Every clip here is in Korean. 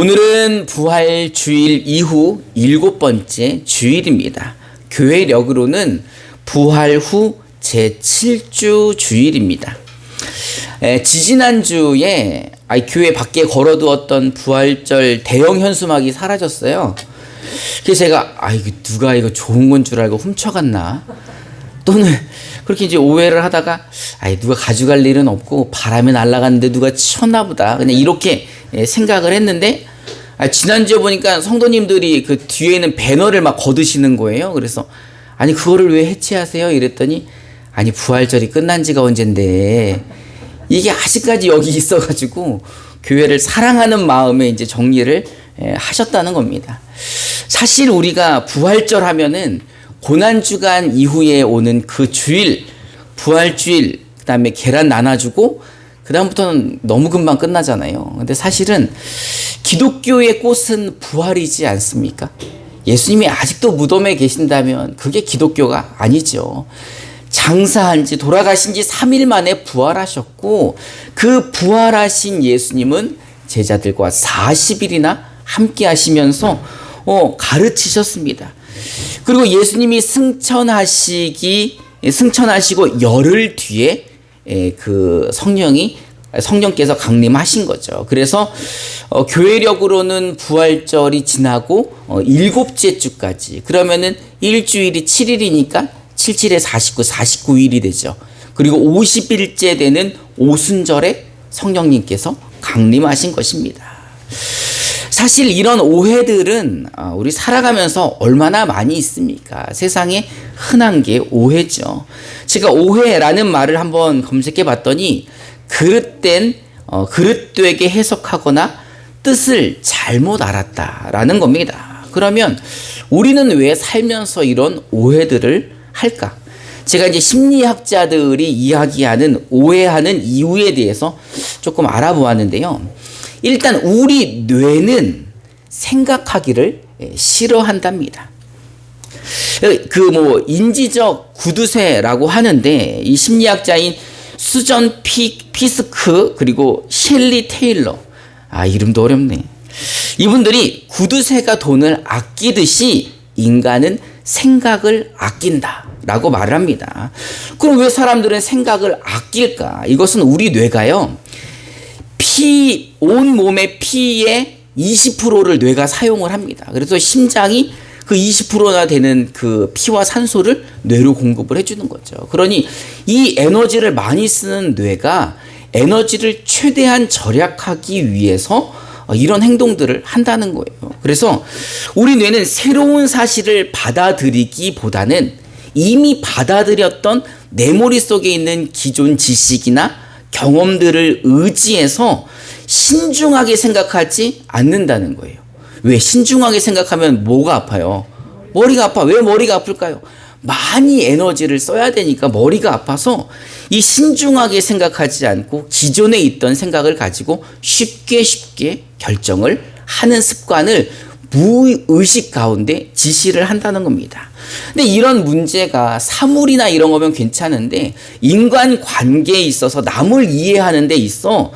오늘은 부활 주일 이후 일곱 번째 주일입니다. 교회력으로는 부활 후 제7주 주일입니다. 에, 지지난주에 교회 밖에 걸어두었던 부활절 대형 현수막이 사라졌어요. 그래서 제가 아 이거 누가 이거 좋은 건 줄 알고 훔쳐갔나 또는 그렇게 이제 오해를 하다가 아이 누가 가져갈 일은 없고 바람에 날아갔는데 누가 치웠나 보다 그냥 이렇게 예, 생각을 했는데 아, 지난주에 보니까 성도님들이 그 뒤에는 배너를 막 거두시는 거예요. 그래서 아니 그거를 왜 해체하세요? 이랬더니 아니 부활절이 끝난 지가 언젠데 이게 아직까지 여기 있어가지고 교회를 사랑하는 마음에 이제 정리를 예, 하셨다는 겁니다. 사실 우리가 부활절 하면은 고난주간 이후에 오는 그 주일, 부활주일, 그 다음에 계란 나눠주고, 그 다음부터는 너무 금방 끝나잖아요. 근데 사실은 기독교의 꽃은 부활이지 않습니까? 예수님이 아직도 무덤에 계신다면 그게 기독교가 아니죠. 장사한 지 돌아가신 지 3일 만에 부활하셨고 그 부활하신 예수님은 제자들과 40일이나 함께 하시면서 어, 가르치셨습니다. 그리고 예수님이 승천하시기 승천하시고 열흘 뒤에 에, 그 성령이 성령께서 강림하신 거죠. 그래서 어, 교회력으로는 부활절이 지나고 어, 일곱째 주까지 그러면은 일주일이 7일이니까 77에 49, 49일이 되죠. 그리고 50일째 되는 오순절에 성령님께서 강림하신 것입니다. 사실 이런 오해들은 아, 우리 살아가면서 얼마나 많이 있습니까? 세상에 흔한 게 오해죠. 제가 오해라는 말을 한번 검색해 봤더니 그릇된 어, 그릇되게 해석하거나 뜻을 잘못 알았다라는 겁니다. 그러면 우리는 왜 살면서 이런 오해들을 할까? 제가 이제 심리학자들이 이야기하는 오해하는 이유에 대해서 조금 알아보았는데요. 일단 우리 뇌는 생각하기를 싫어한답니다. 그 뭐 인지적 구두쇠라고 하는데 이 심리학자인 수전 피, 피스크 그리고 셸리 테일러 아 이름도 어렵네. 이분들이 구두쇠가 돈을 아끼듯이 인간은 생각을 아낀다 라고 말을 합니다. 그럼 왜 사람들은 생각을 아낄까? 이것은 우리 뇌가요. 피, 온 몸의 피의 20%를 뇌가 사용을 합니다. 그래서 심장이 그 20%나 되는 그 피와 산소를 뇌로 공급을 해주는 거죠. 그러니 이 에너지를 많이 쓰는 뇌가 에너지를 최대한 절약하기 위해서 이런 행동들을 한다는 거예요. 그래서 우리 뇌는 새로운 사실을 받아들이기보다는 이미 받아들였던 내 머릿속에 있는 기존 지식이나 경험들을 의지해서 신중하게 생각하지 않는다는 거예요. 왜 신중하게 생각하면 뭐가 아파요? 머리가 아파. 왜 머리가 아플까요? 많이 에너지를 써야 되니까 머리가 아파서 이 신중하게 생각하지 않고 기존에 있던 생각을 가지고 쉽게 쉽게 결정을 하는 습관을 무의식 가운데 지시를 한다는 겁니다. 근데 이런 문제가 사물이나 이런 거면 괜찮은데 인간 관계에 있어서 남을 이해하는 데 있어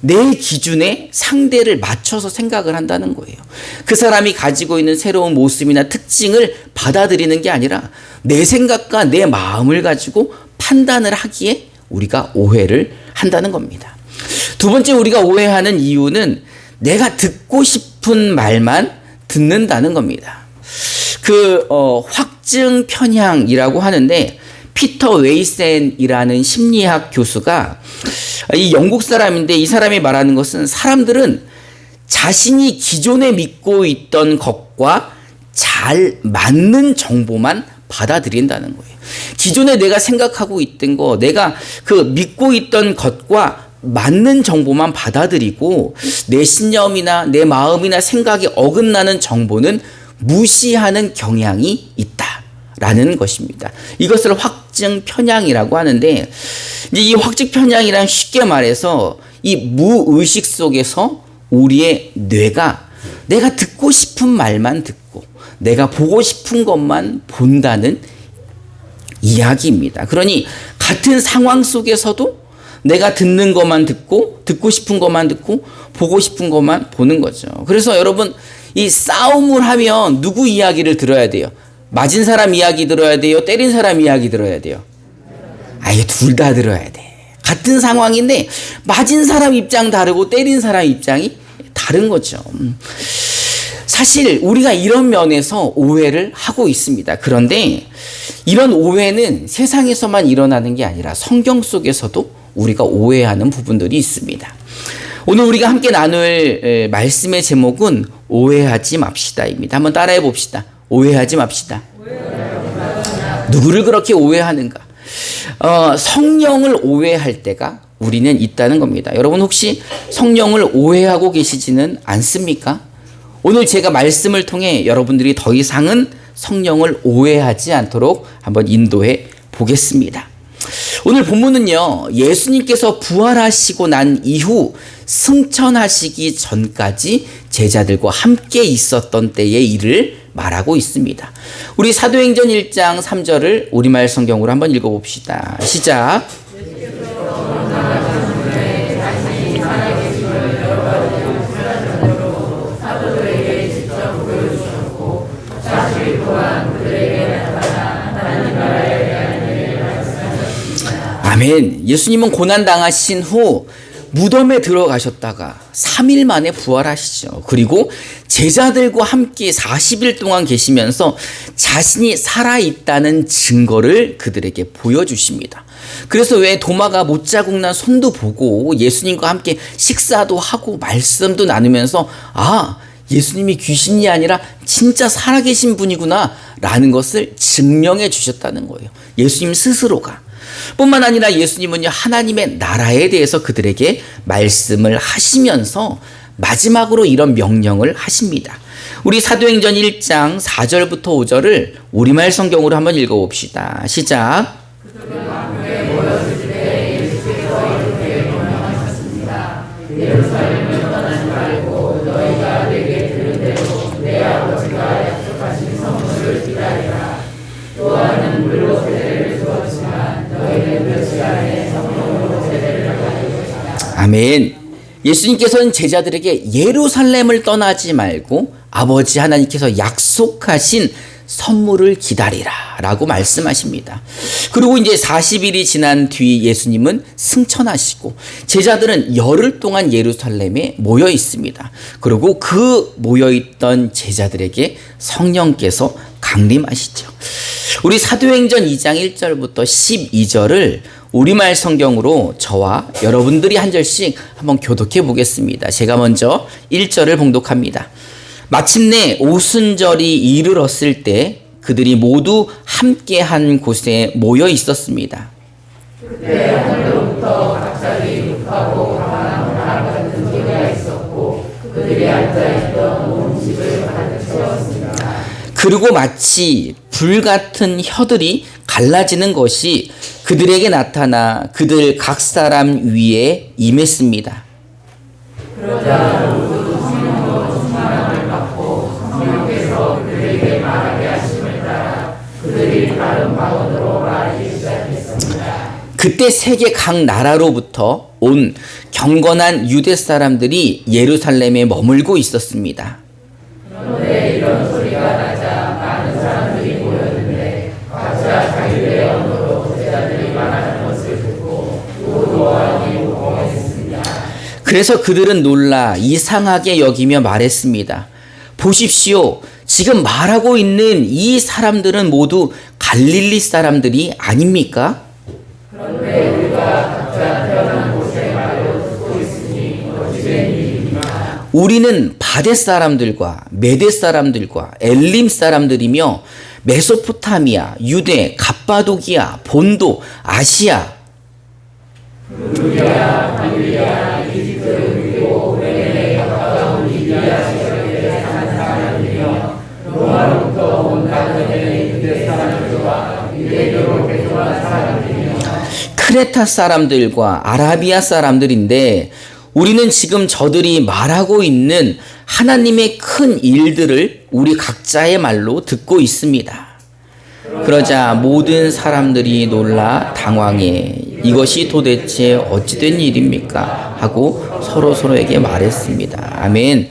내 기준에 상대를 맞춰서 생각을 한다는 거예요. 그 사람이 가지고 있는 새로운 모습이나 특징을 받아들이는 게 아니라 내 생각과 내 마음을 가지고 판단을 하기에 우리가 오해를 한다는 겁니다. 두 번째 우리가 오해하는 이유는 내가 듣고 싶은 말만 듣는다는 겁니다. 그 어, 확증 편향이라고 하는데 피터 웨이센이라는 심리학 교수가 이 영국 사람인데 이 사람이 말하는 것은 사람들은 자신이 기존에 믿고 있던 것과 잘 맞는 정보만 받아들인다는 거예요. 기존에 내가 생각하고 있던 거, 내가 그 믿고 있던 것과 맞는 정보만 받아들이고 내 신념이나 내 마음이나 생각이 어긋나는 정보는 무시하는 경향이 있다라는 것입니다. 이것을 확증 편향이라고 하는데 이 확증 편향이란 쉽게 말해서 이 무의식 속에서 우리의 뇌가 내가 듣고 싶은 말만 듣고 내가 보고 싶은 것만 본다는 이야기입니다. 그러니 같은 상황 속에서도 내가 듣는 것만 듣고 듣고 싶은 것만 듣고 보고 싶은 것만 보는 거죠. 그래서 여러분 이 싸움을 하면 누구 이야기를 들어야 돼요? 맞은 사람 이야기 들어야 돼요? 때린 사람 이야기 들어야 돼요? 아예 둘 다 들어야 돼. 같은 상황인데 맞은 사람 입장 다르고 때린 사람 입장이 다른 거죠. 음. 사실 우리가 이런 면에서 오해를 하고 있습니다. 그런데 이런 오해는 세상에서만 일어나는 게 아니라 성경 속에서도 우리가 오해하는 부분들이 있습니다. 오늘 우리가 함께 나눌 말씀의 제목은 오해하지 맙시다입니다. 한번 따라해 봅시다. 오해하지 맙시다. 누구를 그렇게 오해하는가? 어, 성령을 오해할 때가 우리는 있다는 겁니다. 여러분 혹시 성령을 오해하고 계시지는 않습니까? 오늘 제가 말씀을 통해 여러분들이 더 이상은 성령을 오해하지 않도록 한번 인도해 보겠습니다. 오늘 본문은요, 예수님께서 부활하시고 난 이후 승천하시기 전까지 제자들과 함께 있었던 때의 일을 말하고 있습니다. 우리 사도행전 1장 3절을 우리말 성경으로 한번 읽어봅시다. 시작. 아멘. 예수님은 고난 당하신 후 무덤에 들어가셨다가 3일 만에 부활하시죠. 그리고 제자들과 함께 40일 동안 계시면서 자신이 살아있다는 증거를 그들에게 보여주십니다. 그래서 왜 도마가 못 자국 난 손도 보고 예수님과 함께 식사도 하고 말씀도 나누면서 아, 예수님이 귀신이 아니라 진짜 살아계신 분이구나 라는 것을 증명해 주셨다는 거예요. 예수님 스스로가. 뿐만 아니라 예수님은요, 하나님의 나라에 대해서 그들에게 말씀을 하시면서 마지막으로 이런 명령을 하십니다. 우리 사도행전 1장 4절부터 5절을 우리말 성경으로 한번 읽어봅시다. 시작. 아멘. 예수님께서는 제자들에게 예루살렘을 떠나지 말고 아버지 하나님께서 약속하신 선물을 기다리라 라고 말씀하십니다. 그리고 이제 40일이 지난 뒤 예수님은 승천하시고 제자들은 열흘 동안 예루살렘에 모여 있습니다. 그리고 그 모여 있던 제자들에게 성령께서 강림하시죠. 우리 사도행전 2장 1절부터 12절을 우리말 성경으로 저와 여러분들이 한 절씩 한번 교독해 보겠습니다. 제가 먼저 1절을 봉독합니다. 마침내 오순절이 이르렀을 때 그들이 모두 함께 한 곳에 모여 있었습니다. 그때 하늘로부터 갑자기 묵하고 그리고 마치 불 같은 혀들이 갈라지는 것이 그들에게 나타나 그들 각 사람 위에 임했습니다. 그때 세계 각 나라로부터 온 경건한 유대 사람들이 예루살렘에 머물고 있었습니다. 그런데 이런 그래서 그들은 놀라 이상하게 여기며 말했습니다. 보십시오. 지금 말하고 있는 이 사람들은 모두 갈릴리 사람들이 아닙니까? 그런데 우리가 각자 태어난 곳에 말로 듣고 있으니 어찌된 일입니까? 우리는 바데 사람들과 메데 사람들과 엘림 사람들이며 메소포타미아, 유대, 갑바도기아, 본도, 아시아 크레타 사람들과 아라비아 사람들인데 우리는 지금 저들이 말하고 있는 하나님의 큰 일들을 우리 각자의 말로 듣고 있습니다. 그러자 모든 사람들이 놀라 당황해 이것이 도대체 어찌된 일입니까? 하고 서로 서로에게 말했습니다. 아멘.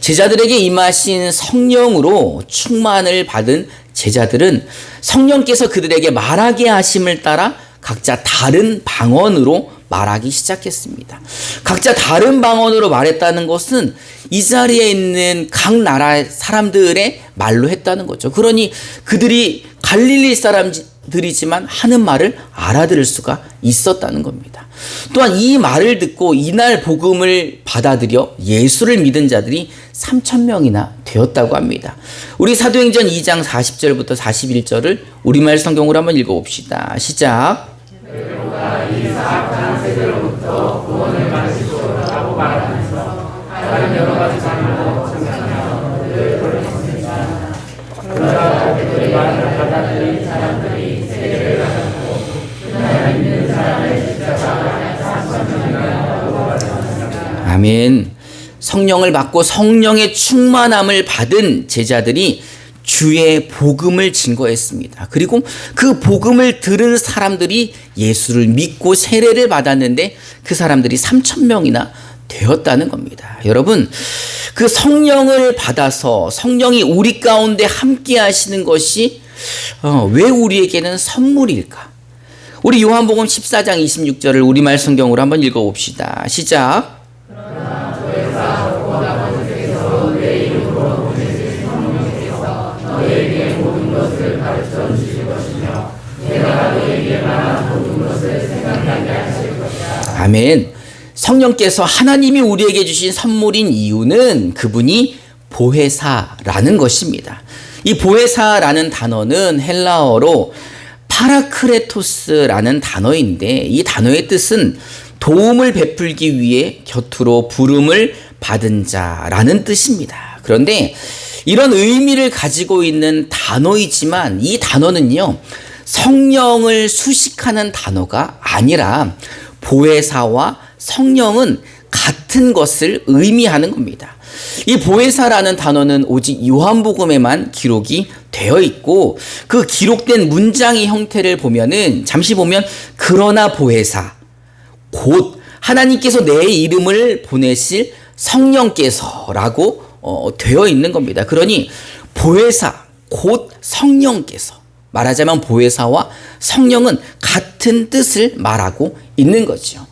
제자들에게 임하신 성령으로 충만을 받은 제자들은 성령께서 그들에게 말하게 하심을 따라 각자 다른 방언으로 말하기 시작했습니다. 각자 다른 방언으로 말했다는 것은 이 자리에 있는 각 나라 사람들의 말로 했다는 거죠. 그러니 그들이 갈릴리 사람들이지만 하는 말을 알아들을 수가 있었다는 겁니다. 또한 이 말을 듣고 이날 복음을 받아들여 예수를 믿은 자들이 3천 명이나 되었다고 합니다. 우리 사도행전 2장 40절부터 41절을 우리말 성경으로 한번 읽어봅시다. 시작. 받고 성령의 충만함을 받은 제자들이 주의 복음을 증거했습니다. 그리고 그 복음을 들은 사람들이 예수를 믿고 세례를 받았는데 그 사람들이 3천 명이나 되었다는 겁니다. 여러분, 그 성령을 받아서 성령이 우리 가운데 함께 하시는 것이 어, 왜 우리에게는 선물일까? 우리 요한복음 14장 26절을 우리말 성경으로 한번 읽어 봅시다. 시작. 아멘. 성령께서 하나님이 우리에게 주신 선물인 이유는 그분이 보혜사라는 것입니다. 이 보혜사라는 단어는 헬라어로 파라크레토스라는 단어인데 이 단어의 뜻은 도움을 베풀기 위해 곁으로 부름을 받은 자라는 뜻입니다. 그런데 이런 의미를 가지고 있는 단어이지만 이 단어는요, 성령을 수식하는 단어가 아니라 보혜사와 성령은 같은 것을 의미하는 겁니다. 이 보혜사라는 단어는 오직 요한복음에만 기록이 되어 있고 그 기록된 문장의 형태를 보면은 잠시 보면 그러나 보혜사 곧 하나님께서 내 이름을 보내실 성령께서라고 어, 되어 있는 겁니다. 그러니 보혜사 곧 성령께서 말하자면 보혜사와 성령은 같은 뜻을 말하고 있는 거죠.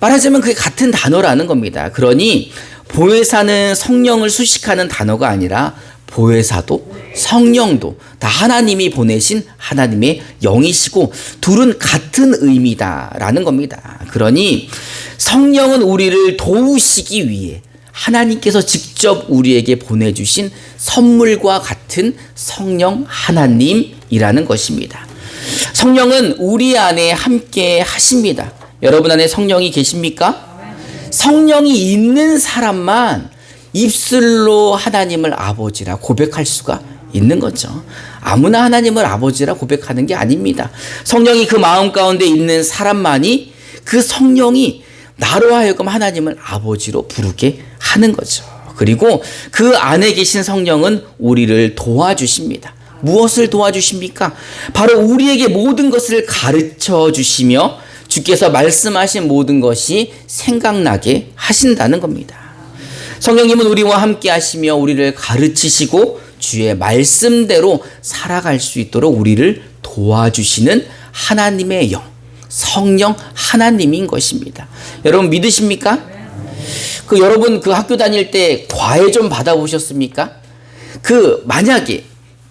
말하자면 그게 같은 단어라는 겁니다. 그러니 보혜사는 성령을 수식하는 단어가 아니라 보혜사도 성령도 다 하나님이 보내신 하나님의 영이시고 둘은 같은 의미다라는 겁니다. 그러니 성령은 우리를 도우시기 위해 하나님께서 직접 우리에게 보내주신 선물과 같은 성령 하나님 이라는 것입니다. 성령은 우리 안에 함께 하십니다. 여러분 안에 성령이 계십니까? 성령이 있는 사람만 입술로 하나님을 아버지라 고백할 수가 있는 거죠. 아무나 하나님을 아버지라 고백하는 게 아닙니다. 성령이 그 마음 가운데 있는 사람만이 그 성령이 나로 하여금 하나님을 아버지로 부르게 하는 거죠. 그리고 그 안에 계신 성령은 우리를 도와주십니다. 무엇을 도와주십니까? 바로 우리에게 모든 것을 가르쳐 주시며 주께서 말씀하신 모든 것이 생각나게 하신다는 겁니다. 성령님은 우리와 함께 하시며 우리를 가르치시고 주의 말씀대로 살아갈 수 있도록 우리를 도와주시는 하나님의 영, 성령 하나님인 것입니다. 여러분 믿으십니까? 그 여러분 그 학교 다닐 때 과외 좀 받아보셨습니까? 그 만약에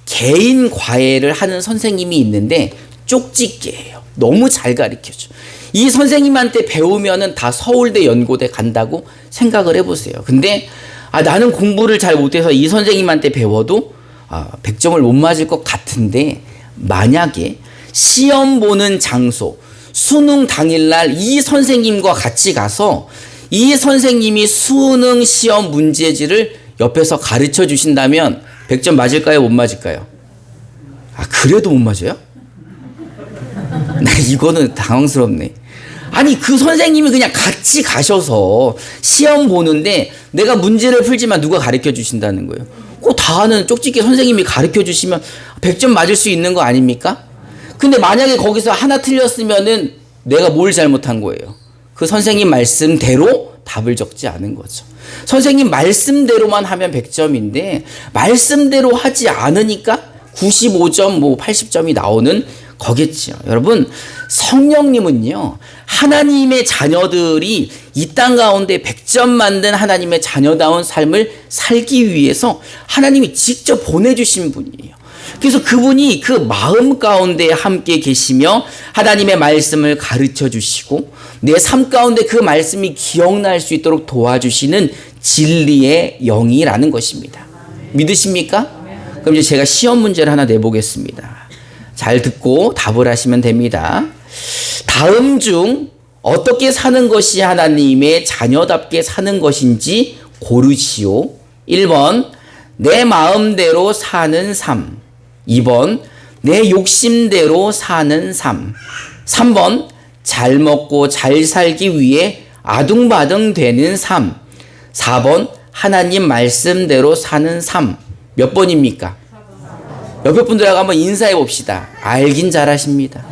개인 과외를 하는 선생님이 있는데 쪽집게예요. 너무 잘 가르쳐줘. 이 선생님한테 배우면은 다 서울대 연고대 간다고 생각을 해보세요. 근데 아, 나는 공부를 잘 못해서 이 선생님한테 배워도 아, 100점을 못 맞을 것 같은데 만약에 시험 보는 장소, 수능 당일날 이 선생님과 같이 가서 이 선생님이 수능 시험 문제지를 옆에서 가르쳐 주신다면 100점 맞을까요? 못 맞을까요? 아, 그래도 못 맞아요? 나 이거는 당황스럽네. 아니, 그 선생님이 그냥 같이 가셔서 시험 보는데 내가 문제를 풀지만 누가 가르쳐 주신다는 거예요. 그다 아는 쪽집게 선생님이 가르쳐 주시면 100점 맞을 수 있는 거 아닙니까? 근데 만약에 거기서 하나 틀렸으면은 내가 뭘 잘못한 거예요? 그 선생님 말씀대로 답을 적지 않은 거죠. 선생님 말씀대로만 하면 100점인데 말씀대로 하지 않으니까 95점 뭐 80점이 나오는 거겠지요. 여러분 성령님은요. 하나님의 자녀들이 이 땅 가운데 100점 만든 하나님의 자녀다운 삶을 살기 위해서 하나님이 직접 보내 주신 분이에요. 그래서 그분이 그 마음 가운데 함께 계시며 하나님의 말씀을 가르쳐 주시고 내 삶 가운데 그 말씀이 기억날 수 있도록 도와주시는 진리의 영이라는 것입니다. 믿으십니까? 그럼 이제 제가 시험 문제를 하나 내보겠습니다. 잘 듣고 답을 하시면 됩니다. 다음 중 어떻게 사는 것이 하나님의 자녀답게 사는 것인지 고르시오. 1번, 내 마음대로 사는 삶. 2번, 내 욕심대로 사는 삶. 3번, 잘 먹고 잘 살기 위해 아둥바둥 되는 삶. 4번, 하나님 말씀대로 사는 삶. 몇 번입니까? 옆에 분들하고 한번 인사해 봅시다. 알긴 잘하십니다.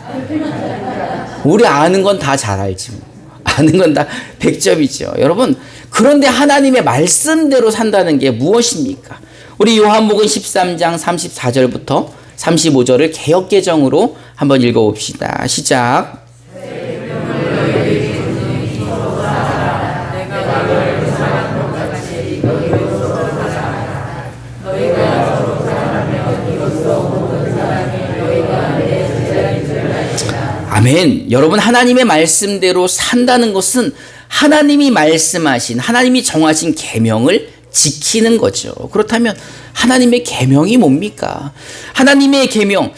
우리 아는 건 다 잘 알지. 뭐. 아는 건 다 100점이죠. 여러분, 그런데 하나님의 말씀대로 산다는 게 무엇입니까? 우리 요한복음 13장 34절부터 35절을 개혁개정으로 한번 읽어 봅시다. 시작. 아멘. 여러분 하나님의 말씀대로 산다는 것은 하나님이 말씀하신 하나님이 정하신 계명을 지키는 거죠. 그렇다면 하나님의 계명이 뭡니까? 하나님의 계명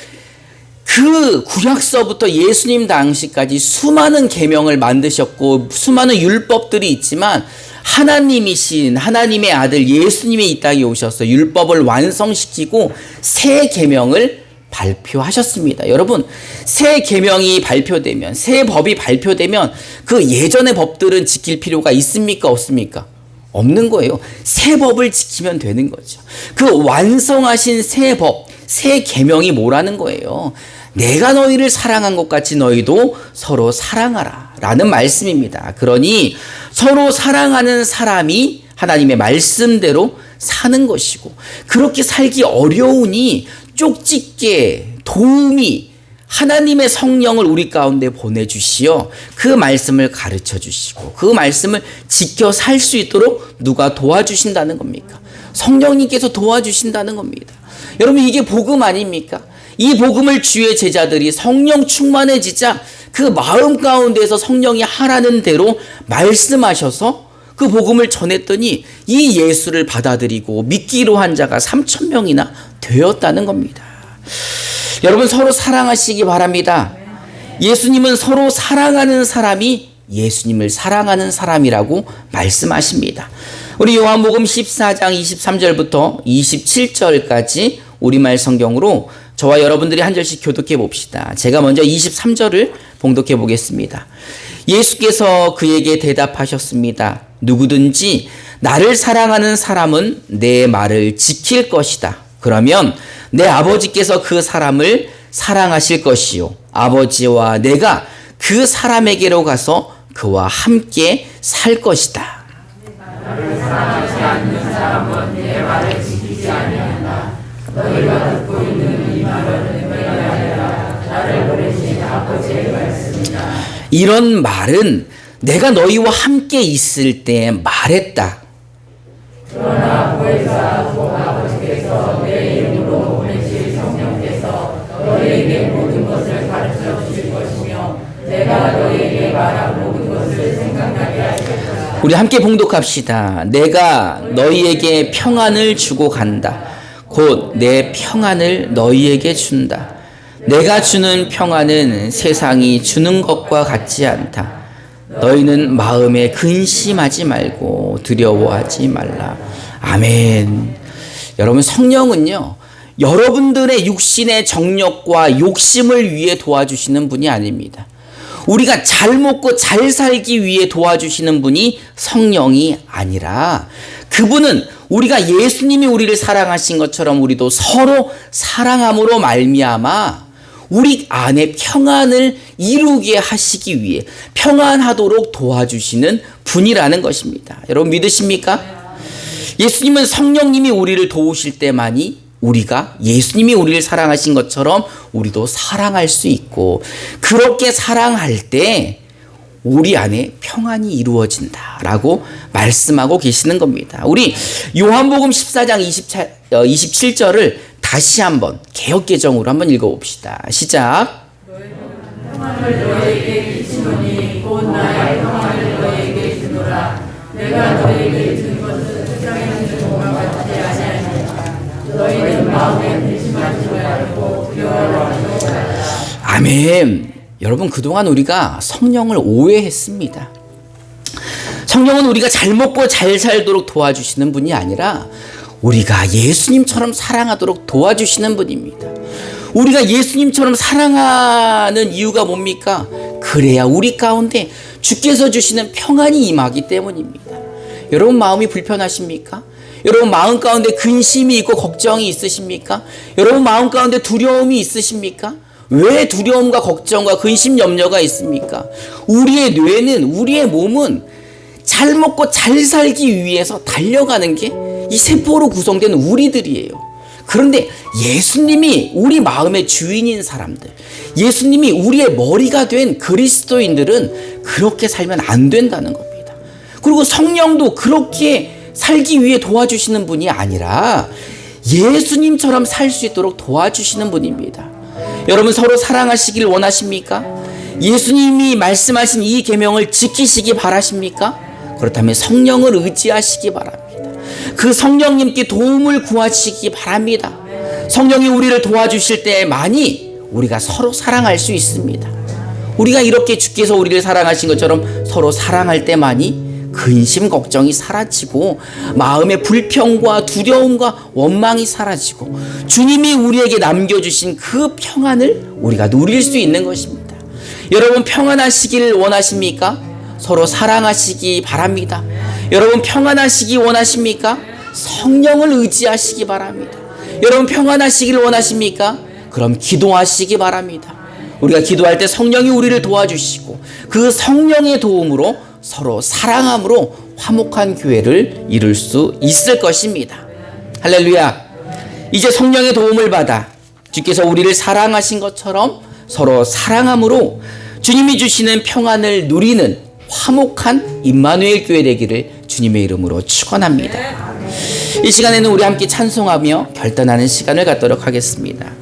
그 구약서부터 예수님 당시까지 수많은 계명을 만드셨고 수많은 율법들이 있지만 하나님이신 하나님의 아들 예수님이 이 땅에 오셔서 율법을 완성시키고 새 계명을 발표하셨습니다. 여러분, 새 계명이 발표되면 새 법이 발표되면 그 예전의 법들은 지킬 필요가 있습니까? 없습니까? 없는 거예요. 새 법을 지키면 되는 거죠. 그 완성하신 새 법, 새 계명이 뭐라는 거예요? 내가 너희를 사랑한 것 같이 너희도 서로 사랑하라. 라는 말씀입니다. 그러니 서로 사랑하는 사람이 하나님의 말씀대로 사는 것이고, 그렇게 살기 어려우니 쪽집게 도움이 하나님의 성령을 우리 가운데 보내주시어 그 말씀을 가르쳐 주시고 그 말씀을 지켜 살 수 있도록 누가 도와주신다는 겁니까? 성령님께서 도와주신다는 겁니다. 여러분 이게 복음 아닙니까? 이 복음을 주의 제자들이 성령 충만해지자 그 마음 가운데서 성령이 하라는 대로 말씀하셔서 그 복음을 전했더니 이 예수를 받아들이고 믿기로 한 자가 3천 명이나 되었다는 겁니다. 여러분 서로 사랑하시기 바랍니다. 예수님은 서로 사랑하는 사람이 예수님을 사랑하는 사람이라고 말씀하십니다. 우리 요한복음 14장 23절부터 27절까지 우리말 성경으로 저와 여러분들이 한 절씩 교독해 봅시다. 제가 먼저 23절을 봉독해 보겠습니다. 예수께서 그에게 대답하셨습니다. 누구든지 나를 사랑하는 사람은 내 말을 지킬 것이다. 그러면 내 아버지께서 그 사람을 사랑하실 것이요. 아버지와 내가 그 사람에게로 가서 그와 함께 살 것이다. 나를 사랑하지 않는 사람은 내 말을 지키지 아니한다. 너희가 듣고 이런 말은 내가 너희와 함께 있을 때 말했다. 그러나 보혜사 아버지께서 내 이름으로 보내실 성령께서 너희에게 모든 것을 가르쳐 주실 것이며 내가 너희에게 말한 모든 것을 생각나게 하실 것이다. 우리 함께 봉독합시다. 내가 너희에게 평안을 주고 간다. 곧 내 평안을 너희에게 준다. 내가 주는 평안은 세상이 주는 것 과 같지 않다. 너희는 마음에 근심하지 말고 두려워하지 말라. 아멘. 여러분 성령은요. 여러분들의 육신의 정력과 욕심을 위해 도와주시는 분이 아닙니다. 우리가 잘 먹고 잘 살기 위해 도와주시는 분이 성령이 아니라 그분은 우리가 예수님이 우리를 사랑하신 것처럼 우리도 서로 사랑함으로 말미암아 우리 안에 평안을 이루게 하시기 위해 평안하도록 도와주시는 분이라는 것입니다. 여러분 믿으십니까? 예수님은 성령님이 우리를 도우실 때만이 우리가 예수님이 우리를 사랑하신 것처럼 우리도 사랑할 수 있고 그렇게 사랑할 때 우리 안에 평안이 이루어진다라고 말씀하고 계시는 겁니다. 우리 요한복음 14장 27, 27절을 다시 한번 개혁 개정으로 한번 읽어 봅시다. 시작. 아멘. 여러분 그동안 우리가 성령을 오해했습니다. 성령은 우리가 잘 먹고 잘 살도록 도와주시는 분이 아니라 우리가 예수님처럼 사랑하도록 도와주시는 분입니다. 우리가 예수님처럼 사랑하는 이유가 뭡니까? 그래야 우리 가운데 주께서 주시는 평안이 임하기 때문입니다. 여러분 마음이 불편하십니까? 여러분 마음 가운데 근심이 있고 걱정이 있으십니까? 여러분 마음 가운데 두려움이 있으십니까? 왜 두려움과 걱정과 근심 염려가 있습니까? 우리의 뇌는 우리의 몸은 잘 먹고 잘 살기 위해서 달려가는 게 이 세포로 구성된 우리들이에요. 그런데 예수님이 우리 마음의 주인인 사람들, 예수님이 우리의 머리가 된 그리스도인들은 그렇게 살면 안 된다는 겁니다. 그리고 성령도 그렇게 살기 위해 도와주시는 분이 아니라 예수님처럼 살 수 있도록 도와주시는 분입니다. 여러분 서로 사랑하시길 원하십니까? 예수님이 말씀하신 이 계명을 지키시기 바라십니까? 그렇다면 성령을 의지하시기 바랍니다. 그 성령님께 도움을 구하시기 바랍니다. 성령이 우리를 도와주실 때만이 우리가 서로 사랑할 수 있습니다. 우리가 이렇게 주께서 우리를 사랑하신 것처럼 서로 사랑할 때만이 근심 걱정이 사라지고 마음의 불평과 두려움과 원망이 사라지고 주님이 우리에게 남겨 주신 그 평안을 우리가 누릴 수 있는 것입니다. 여러분 평안하시기를 원하십니까? 서로 사랑하시기 바랍니다. 여러분 평안하시기 원하십니까? 성령을 의지하시기 바랍니다. 여러분 평안하시기를 원하십니까? 그럼 기도하시기 바랍니다. 우리가 기도할 때 성령이 우리를 도와주시고 그 성령의 도움으로 서로 사랑함으로 화목한 교회를 이룰 수 있을 것입니다. 할렐루야. 이제 성령의 도움을 받아 주께서 우리를 사랑하신 것처럼 서로 사랑함으로 주님이 주시는 평안을 누리는 화목한 임마누엘 교회 되기를 주님의 이름으로 축원합니다. 이 시간에는 우리 함께 찬송하며 결단하는 시간을 갖도록 하겠습니다.